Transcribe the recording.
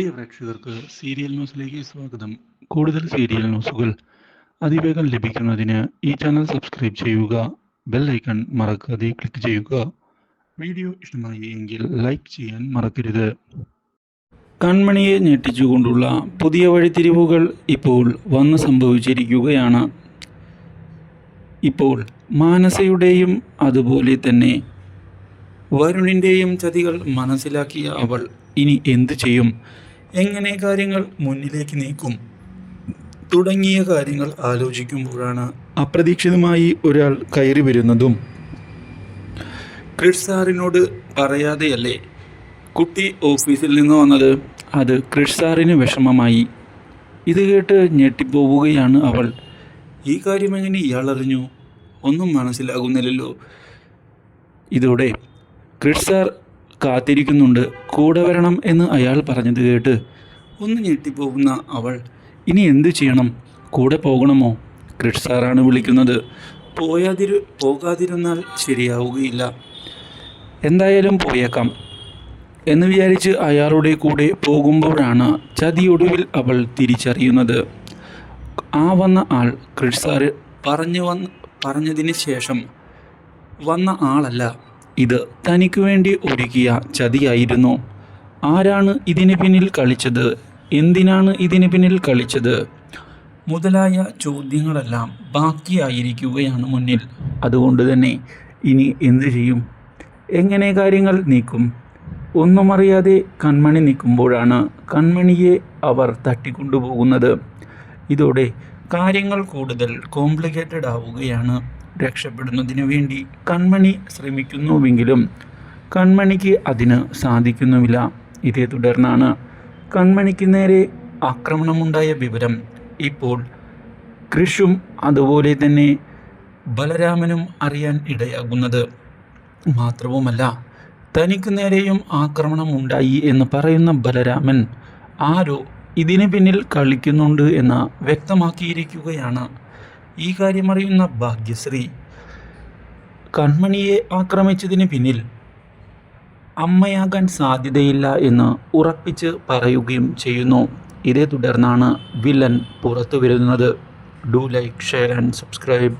പ്രിയ പ്രേക്ഷകർക്ക് സീരിയൽ ന്യൂസിലേക്ക് സ്വാഗതം. കൂടുതൽ സീരിയൽ ന്യൂസുകൾ അതിവേഗം ലഭിക്കുന്നതിന് ഈ ചാനൽ സബ്സ്ക്രൈബ് ചെയ്യുക ബെൽ ഐക്കൺ മറക്കാതെ ക്ലിക്ക് ചെയ്യുക. വീഡിയോ ഇഷ്ടമായി എങ്കിൽ ലൈക്ക് ചെയ്യാൻ മറക്കരുത്. കൺമണിയെ ഞെട്ടിച്ചുകൊണ്ടുള്ള പുതിയ വഴിത്തിരിവുകൾ ഇപ്പോൾ വന്ന് സംഭവിച്ചിരിക്കുകയാണ്. ഇപ്പോൾ മാനസയുടെയും അതുപോലെ തന്നെ വരുണിന്റെയും ചതികൾ മനസ്സിലാക്കിയ അവൾ ഇനി എന്തു ചെയ്യും? എങ്ങനെ കാര്യങ്ങൾ മുന്നിലേക്ക് നീക്കും? തുടങ്ങിയ കാര്യങ്ങൾ ആലോചിക്കുമ്പോഴാണ് അപ്രതീക്ഷിതമായി ഒരാൾ കയറി വരുന്നതും. ക്രിഷ് സാറിനോട് പറയാതെയല്ലേ? കുട്ടി ഓഫീസിൽ നിന്ന് വന്നത്. അത് ക്രിഷ് സാറിന് വിഷമമായി. ഇത് കേട്ട് ഞെട്ടിപ്പോവുകയാണ് അവൾ. ഈ കാര്യം എങ്ങനെ ഇയാൾ അറിഞ്ഞു? ഒന്നും മനസ്സിലാകുന്നില്ലല്ലോ. ഇതോടെ ക്രിഷ് സാർ കാത്തിരിക്കുന്നുണ്ട്. കൂടെ വരണം എന്ന് അയാൾ പറഞ്ഞത് കേട്ട് ഒന്ന് ഞെട്ടിപ്പോകുന്ന അവൾ ഇനി എന്തു ചെയ്യണം? കൂടെ പോകണമോ? ക്രിഷ് സാറാണ് വിളിക്കുന്നത്. പോയാതിരു പോകാതിരുന്നാൽ ശരിയാവുകയില്ല. എന്തായാലും പോയേക്കാം. എന്ന് വിചാരിച്ച് അയാളുടെ കൂടെ പോകുമ്പോഴാണ് ചതിയൊടുവിൽ അവൾ തിരിച്ചറിയുന്നത്. ആ വന്ന ആൾ ക്രിഷ് സാറ് പറഞ്ഞു വന്ന് പറഞ്ഞതിന് ശേഷം വന്ന ആളല്ല. ഇത് തനിക്ക് വേണ്ടി ഒരുക്കിയ ചതിയായിരുന്നു. ആരാണ് ഇതിന് പിന്നിൽ കളിച്ചത്? എന്തിനാണ് ഇതിന് പിന്നിൽ കളിച്ചത്? മുതലായ ചോദ്യങ്ങളെല്ലാം ബാക്കിയായിരിക്കുകയാണ് മുന്നിൽ. അതുകൊണ്ട് തന്നെ ഇനി എന്തു ചെയ്യും? എങ്ങനെ കാര്യങ്ങൾ നീക്കും? ഒന്നും അറിയാതെ കൺമണി നിൽക്കുമ്പോഴാണ് കൺമണിയെ അവർ തട്ടിക്കൊണ്ടുപോകുന്നത്. ഇതോടെ കാര്യങ്ങൾ കൂടുതൽ കോംപ്ലിക്കേറ്റഡ് ആവുകയാണ് രക്ഷപ്പെടുന്നതിനു വേണ്ടി കൺമണി ശ്രമിക്കുന്നുവെങ്കിലും കൺമണിക്ക് അതിന് സാധിക്കുന്നുമില്ല. ഇതേ തുടർന്നാണ് കൺമണിക്ക് നേരെ ആക്രമണമുണ്ടായ വിവരം ഇപ്പോൾ കൃഷും അതുപോലെ തന്നെ ബലരാമനും അറിയാൻ ഇടയാകുന്നത്. മാത്രവുമല്ല തനിക്ക് നേരെയും ആക്രമണം ഉണ്ടായി എന്ന് പറയുന്ന ബലരാമൻ ആരോ ഇതിന് പിന്നിൽ കളിക്കുന്നുണ്ട് എന്ന് വ്യക്തമാക്കിയിരിക്കുകയാണ്. ഈ കാര്യമറിയുന്ന ഭാഗ്യശ്രീ കൺമണിയെ ആക്രമിച്ചതിന് പിന്നിൽ അമ്മയാകാൻ സാധ്യതയില്ല എന്ന് ഉറപ്പിച്ച് പറയുകയും ചെയ്യുന്നു. ഇതേ തുടർന്നാണ് വില്ലൻ പുറത്തു വരുന്നത് do like share and subscribe.